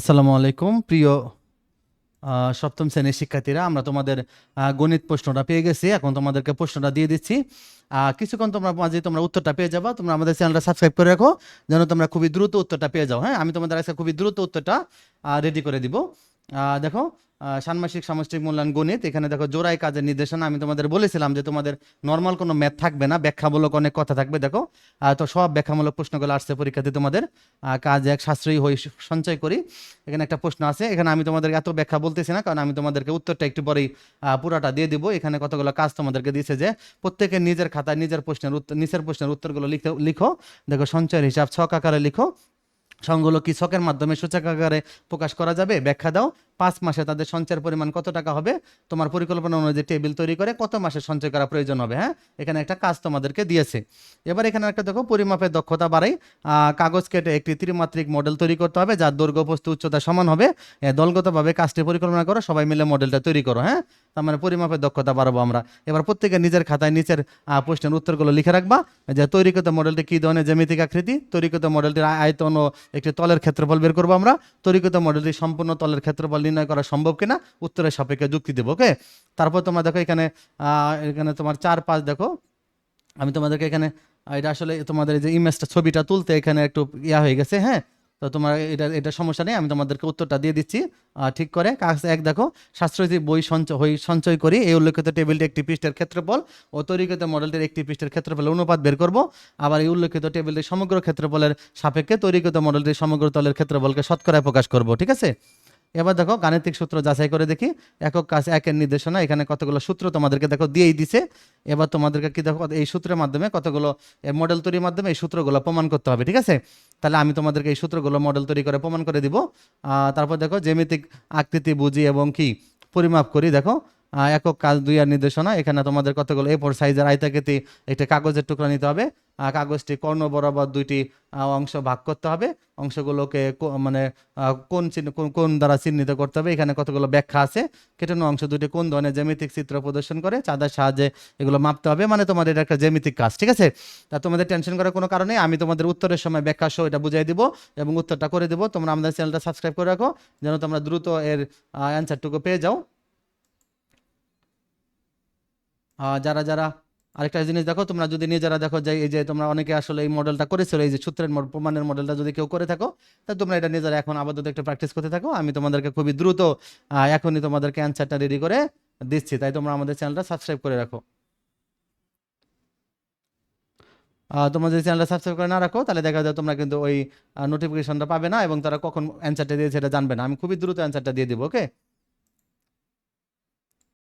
আসসালামু আলাইকুম। প্রিয় সপ্তম শ্রেণির শিক্ষার্থীরা, আমরা তোমাদের গণিত প্রশ্নটা পেয়ে গেছি। এখন তোমাদেরকে প্রশ্নটা দিয়ে দিচ্ছি। কিছুক্ষণ তোমরা মাঝে তোমরা উত্তরটা পেয়ে যাবা। তোমরা আমাদের চ্যানেলটা সাবস্ক্রাইব করে রাখো, যেন তোমরা খুবই দ্রুত উত্তরটা পেয়ে যাও। হ্যাঁ আমি তোমাদের আজকে খুবই দ্রুত উত্তরটা রেডি করে দিব। দেখো ষান্মাসিক সামষ্টিক মূল্যায়ন গণিত। এখানে দেখো জোড়াই কাজের নির্দেশনা, আমি তোমাদের বলেছিলাম যে তোমাদের নর্মাল কোনো ম্যাথ থাকবে না, ব্যাখ্যামূলক অনেক কথা থাকবে, দেখো। তো সব ব্যাখ্যামূলক প্রশ্নগুলো আসছে পরীক্ষাতে তোমাদের। কাজ এক, সাশ্রয়ী হই সঞ্চয় করি। এখানে একটা প্রশ্ন আছে, এখানে আমি তোমাদের এত ব্যাখ্যা বলতেছি না, কারণ আমি তোমাদেরকে উত্তরটা একটু পরেই পুরাটা দিয়ে দিব। এখানে কতগুলো কাজ তোমাদেরকে দিয়েছে যে প্রত্যেকে নিজের খাতায় নিজের প্রশ্নের উত্তর নিজের প্রশ্নের উত্তরগুলো লিখে, লিখো। দেখো সঞ্চয়ের হিসাব ছক আকারে লিখো। সংগুলো কি ছকের মাধ্যমে সূচক আকারে প্রকাশ করা যাবে? ব্যাখ্যা দাও। পাঁচ মাসে তাদের সঞ্চয়ের পরিমাণ কত টাকা হবে? তোমার পরিকল্পনা অনুযায়ী টেবিল তৈরি করে কত মাসে সঞ্চয় করা প্রয়োজন হবে হ্যাঁ? এখানে একটা কাজ তোমাদেরকে দিয়েছে। এবার এখানে একটা দেখো, পরিমাপের দক্ষতা বাড়াই। কাগজ কেটে একটি ত্রিমাত্রিক মডেল তৈরি করতে হবে, যার দৈর্ঘ্য, বস্তু, উচ্চতা সমান হবে। দলগতভাবে কাজটি পরিকল্পনা করো, সবাই মিলে মডেলটা তৈরি করো হ্যাঁ? তার মানে পরিমাপের দক্ষতা বাড়াবো আমরা। এবার প্রত্যেকে নিজের খাতায় নিচের প্রশ্নের উত্তরগুলো লিখে রাখবা। যে তৈরিকৃত মডেলটি কী ধরনের জ্যামিতিক আকৃতি? তৈরিকৃত মডেলটির আয়তন ও একটি তলের ক্ষেত্রফল বের করব আমরা। তৈরি তৈরিকৃত মডেলটি সম্পূর্ণ তলের ক্ষেত্রফল নির্ণয় করা সম্ভব কিনা? উত্তরের সাপেক্ষে যুক্তি দেবো ওকে তারপর তোমরা দেখো এখানে এখানে তোমার চার পাঁচ দেখো। আমি তোমাদেরকে এখানে এটা আসলে তোমাদের এই যে ইমেজটা ছবিটা তুলতে এখানে একটু ইয়া হয়ে গেছে হ্যাঁ? তো তোমার এটা এটা সমস্যা নেই, আমি তোমাদেরকে উত্তরটা দিয়ে দিচ্ছি ঠিক করে। কাজ এক দেখো শাস্ত্রীয় বই সঞ্চয়, হই, সঞ্চয় করি। এই উল্লেখিত টেবিলটি একটি পৃষ্ঠের ক্ষেত্রফল ও তৈরিকৃত মডেলটির একটি পৃষ্ঠের ক্ষেত্রফলের অনুপাত বের করব। আবার এই উল্লেখিত টেবিলটি সমগ্র ক্ষেত্রফলের সাপেক্ষে তৈরিকৃত মডেলটির সমগ্র তলের ক্ষেত্রফলকে শতকরায় প্রকাশ করব, ঠিক আছে? এবার দেখো গাণিতিক সূত্র যাচাই করে দেখি। একক কাজ একের নির্দেশনা, এখানে কতগুলো সূত্র তোমাদেরকে দেখো দিয়েই দিছে। এবার তোমাদেরকে কি দেখো, এই সূত্রের মাধ্যমে কতগুলো মডেল তৈরির মাধ্যমে এই সূত্রগুলো প্রমাণ করতে হবে, ঠিক আছে? তাহলে আমি তোমাদেরকে এই সূত্রগুলো মডেল তৈরি করে প্রমাণ করে দিব। তারপর দেখো জ্যামিতিক আকৃতি বুঝি এবং কি পরিমাপ করি, দেখো। একক কাজ দুই আর নির্দেশনা। এখানে তোমাদের কতগুলো? এ ফোর সাইজের আয়তাকৃতি, একটা কাগজের টুকরা নিতে হবে। কাগজটি কর্ণ বরাবর দুইটি অংশ ভাগ করতে হবে। অংশগুলোকে মানে কোন কোন- দ্বারা চিহ্নিত করতে হবে? এখানে কতগুলো ব্যাখ্যা আছে। কেটানো অংশ দুটি কোন ধরনের জ্যামিতিক চিত্র প্রদর্শন করে? চাঁদার সাহায্যে এগুলো মাপতে হবে। মানে তোমাদের এটা একটা জ্যামিতিক কাজ, ঠিক আছে? তা তোমাদের টেনশন করার কোনো কারণে আমি তোমাদের উত্তরের সময় ব্যাখ্যা সহ এটা বুঝিয়ে দিব এবং উত্তরটা করে দিব। তোমরা আমাদের চ্যানেলটা সাবস্ক্রাইব করে রাখো। যেন তোমরা দ্রুত এর অ্যান্সারটুকু পেয়ে যাও। যারা যারা, আরেকটা জিনিস দেখো, তোমরা যদি নিজেরা দেখো যে এই যে তোমরা অনেকে আসলে এই মডেলটা করেছিল, এই যে সূত্রের প্রমাণের মডেলটা যদি কেউ করে থাকো, তা তোমরা এটা নিজেরা এখন আপাতত একটু প্র্যাকটিস করতে থাকো। আমি তোমাদেরকে খুবই দ্রুত এখনই তোমাদেরকে অ্যান্সারটা রেডি করে দিচ্ছি। তাই তোমরা আমাদের চ্যানেলটা সাবস্ক্রাইব করে রাখো। তোমরা যদি চ্যানেলটা সাবস্ক্রাইব করে না রাখো, তাহলে দেখা যায় তোমরা কিন্তু ওই নোটিফিকেশনটা পাবে না এবং তারা কখন অ্যান্সারটা দিয়েছে সেটা জানবে না। আমি খুবই দ্রুত অ্যান্সারটা দিয়ে দিব ওকে